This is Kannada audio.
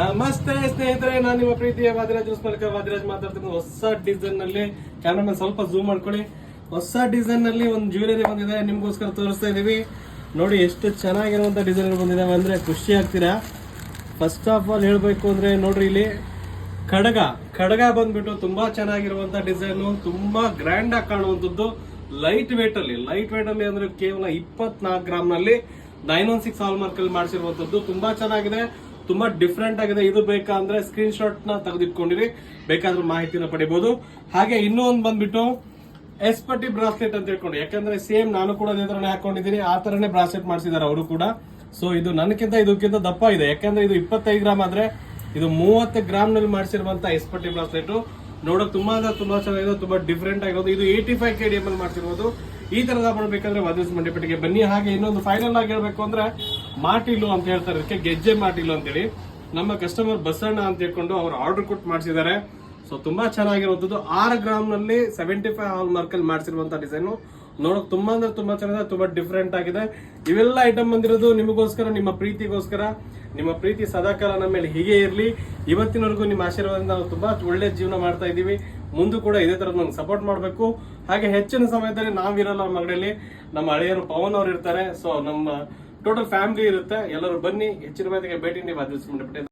ನಮಸ್ತೆ ಸ್ನೇಹಿತರೆ, ನಾನು ನಿಮ್ಮ ಪ್ರೀತಿಯ ವಾದಿರಾಜ್ ಸ್ಮರಕ ವಾದಿರಾಜ್ ಮಾತಾಡ್ತೀನಿ ಹೊಸ ಡಿಸೈನ್ನಲ್ಲಿ. ಕ್ಯಾಮ್ರಾಮನ್ ಸ್ವಲ್ಪ ಝೂಮ್ ಮಾಡ್ಕೊಳ್ಳಿ. ಹೊಸ ಡಿಸೈನ್ನಲ್ಲಿ ಒಂದು ಜ್ಯುವೆಲರಿ ಬಂದಿದೆ, ನಿಮ್ಗೋಸ್ಕರ ತೋರಿಸ್ತಾ ಇದೀವಿ. ನೋಡಿ ಎಷ್ಟು ಚೆನ್ನಾಗಿರುವಂತ ಡಿಸೈನ್ ಬಂದಿದಾವೆ ಅಂದ್ರೆ ಖುಷಿ ಆಗ್ತೀರಾ? ಫಸ್ಟ್ ಆಫ್ ಆಲ್ ಹೇಳಬೇಕು ಅಂದ್ರೆ ನೋಡ್ರಿ ಇಲ್ಲಿ ಖಡ್ಗ ಖಡ್ಗ ಬಂದ್ಬಿಟ್ಟು ತುಂಬಾ ಚೆನ್ನಾಗಿರುವಂತ ಡಿಸೈನ್ ತುಂಬಾ ಗ್ರ್ಯಾಂಡ್ ಆಗಿ ಕಾಣುವಂತದ್ದು ಲೈಟ್ ವೇಟ್ ಅಲ್ಲಿ. ಲೈಟ್ ವೇಟ್ ಅಲ್ಲಿ ಅಂದ್ರೆ ಕೇವಲ ಇಪ್ಪತ್ನಾಲ್ಕು ಗ್ರಾಮ್ನಲ್ಲಿ nine one six hallmark ಅಲ್ಲಿ ಮಾಡಿಸಿರುವಂತದ್ದು ತುಂಬಾ ಚೆನ್ನಾಗಿದೆ. ತುಂಬಾ ಡಿಫ್ರೆಂಟ್ ಆಗಿದೆ. ಇದು ಬೇಕಾ ಅಂದ್ರೆ ಸ್ಕ್ರೀನ್ ಶಾಟ್ನ ತೆಗೆದಿಟ್ಕೊಂಡಿರಿ. ಬೇಕಾದ್ರೆ ಮಾಹಿತಿನ ಪಡಿಬಹುದು ಹಾಗೆ ಇನ್ನೂ ಒಂದು ಬಂದ್ಬಿಟ್ಟು ಎಸ್ ಪಟ್ಟಿ ಬ್ರಾಸ್ಲೆಟ್ ಅಂತ ಹೇಳ್ಕೊಂಡು ಯಾಕಂದ್ರೆ ಸೇಮ್ ನಾನು ಕೂಡ ಅದೇ ತರನೇ ಹಾಕೊಂಡಿದ್ದೀನಿ. ಆ ತರನೇ ಬ್ರಾಸ್ಲೆಟ್ ಮಾಡಿಸಿದ್ದಾರೆ ಅವರು ಕೂಡ. ಸೊ ಇದು ನನಗಿಂತ ಇದಕ್ಕಿಂತ ದಪ್ಪ ಇದೆ. ಯಾಕಂದ್ರೆ ಇದು ಇಪ್ಪತ್ತೈದು ಗ್ರಾಮ್ ಆದ್ರೆ ಇದು ಮೂವತ್ತು ಗ್ರಾಮ್ನಲ್ಲಿ ಮಾಡಿಸಿರುವಂತ ಎಸ್ ಪಟ್ಟಿ ಬ್ರಾಸ್ಲೆಟ್ ನೋಡೋಕೆ ತುಂಬಾ ಅಂದ್ರೆ ತುಂಬಾ ಚೆನ್ನಾಗಿದೆ. ತುಂಬಾ ಡಿಫ್ರೆಂಟ್ ಆಗಿರೋದು. ಇದು eighty five K D M ಅಲ್ಲಿ ಮಾಡ್ತಿರೋದು ಈ ತರದ ಮಾಡಬೇಕಂದ್ರೆ ವಧುಸ್ ಮಂಡಿಪಟ್ಟಿಗೆ ಬನ್ನಿ. ಹಾಗೆ ಇನ್ನೊಂದು ಫೈನಲ್ ಆಗಿ ಹೇಳ್ಬೇಕು ಅಂದ್ರೆ ಮಾಟಿಲು ಅಂತ ಹೇಳ್ತಾರೆ. ಅದಕ್ಕೆ ಗೆಜ್ಜೆ ಮಾಟಿಲು ಅಂತೇಳಿ. ನಮ್ಮ ಕಸ್ಟಮರ್ ಬಸಣ್ಣ ಅಂತ ಹೇಳ್ಕೊಂಡು ಅವ್ರು ಆರ್ಡರ್ ಕೊಟ್ಟು ಮಾಡಿಸಿದ್ದಾರೆ. ಸೊ ತುಂಬಾ ಚೆನ್ನಾಗಿರುವಂಥದ್ದು. ಆರು ಗ್ರಾಮ್ನಲ್ಲಿ ಸೆವೆಂಟಿ ಫೈವ್ ಹಾಲ್ ಮಾರ್ಕ್ ಅಲ್ಲಿ ಡಿಸೈನ್ ನೋಡಕ್ ತುಂಬಾ ಅಂದ್ರೆ ತುಂಬಾ ಚೆನ್ನಾಗಿದೆ, ತುಂಬಾ ಡಿಫ್ರೆಂಟ್ ಆಗಿದೆ. ಇವೆಲ್ಲ ಐಟಮ್ ಬಂದಿರೋದು ನಿಮಗೋಸ್ಕರ, ನಿಮ್ಮ ಪ್ರೀತಿಗೋಸ್ಕರ. ನಿಮ್ಮ ಪ್ರೀತಿ ಸದಾಕಾಲ ನಮ್ಮ ಮೇಲೆ ಹೀಗೆ ಇರಲಿ. ಇವತ್ತಿನವರೆಗೂ ನಿಮ್ಮ ಆಶೀರ್ವಾದದಿಂದ ನಾವು ತುಂಬಾ ಒಳ್ಳೆ ಜೀವನ ಮಾಡ್ತಾ ಇದ್ದೀವಿ. ಮುಂದೂ ಕೂಡ ಇದೇ ತರ ನಮ್ಗೆ ಸಪೋರ್ಟ್ ಮಾಡಬೇಕು. ಹಾಗೆ ಹೆಚ್ಚಿನ ಸಮಯದಲ್ಲಿ ನಾವಿರಲ್ಲ ನಮ್ಮ ಅಂಗಡಿಯಲ್ಲಿ. ನಮ್ಮ ಹಳೆಯರು ಪವನ್ ಅವರು ಇರ್ತಾರೆ. ಸೊ ನಮ್ಮ ಟೋಟಲ್ ಫ್ಯಾಮಿಲಿ ಇರುತ್ತೆ. ಎಲ್ಲರೂ ಬನ್ನಿ ಹೆಚ್ಚಿನ ಮಾಹಿತಿಗೆ ಭೇಟಿ ನೀವು ಅದೃಷ್ಟ